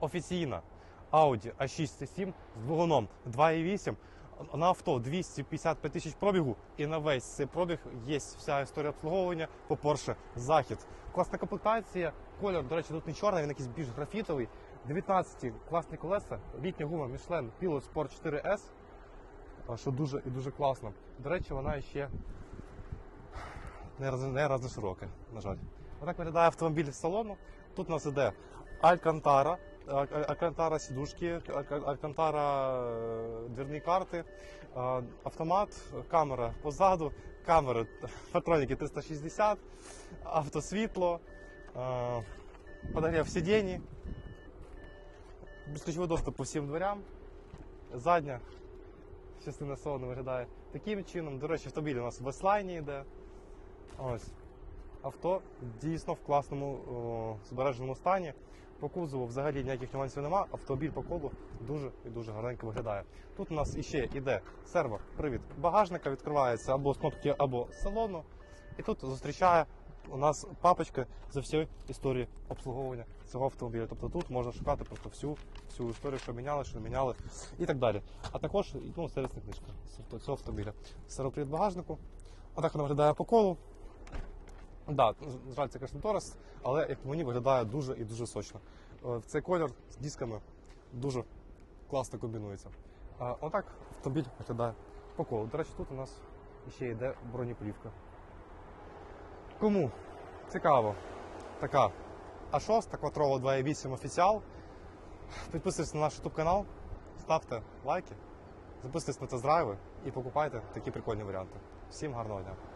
офіційна Audi A6 C7 з двигуном 2.8 на авто 255 тисяч пробігу, і на весь цей пробіг є вся історія обслуговування по Porsche Захід. Класна комплектація, колір, до речі, тут не чорний, він якийсь більш графітовий. 19 класні колеса, літня гума Michelin Pilot Sport 4S, що дуже і дуже класно. До речі, вона ще не, роз- не разноширока, на жаль. Отак виглядає автомобіль з салону. Тут у нас іде Алькантара, Аль- Алькантара сідушки, Аль- Алькантара е, двірні карти, е, автомат, камера позаду, камери патроніки 360, автосвітло, е, подогрів сидінь, безключовий доступ по всім дверям, задня частина салону виглядає таким чином. До речі, автомобіль у нас в веслайні йде. Ось. Авто дійсно в класному о, збереженому стані. По кузову взагалі ніяких нюансів нема. Автомобіль по колу дуже і дуже гарненько виглядає. Тут у нас іще йде сервер привід багажника, відкривається або з кнопки, або з салону. І тут зустрічає у нас папочка за всю історію обслуговування цього автомобіля. Тобто тут можна шукати просто всю, всю історію, що міняли, що не міняли і так далі. А також ну, сервісна книжка цього автомобіля. Сервопривід багажнику. Отак воно виглядає по колу. Да, жаль, це звісно Торес, але як мені виглядає дуже і дуже сочно. Е, цей колір з дисками дуже класно комбінується. Отак автомобіль виглядає по колу. До речі, тут у нас ще йде бронеплівка. Кому цікаво, така А6, квадрова 2.8 офіціал. Підписуйтесь на наш YouTube канал, ставте лайки, записуйтесь на тест-драйви і покупайте такі прикольні варіанти. Всім гарного дня!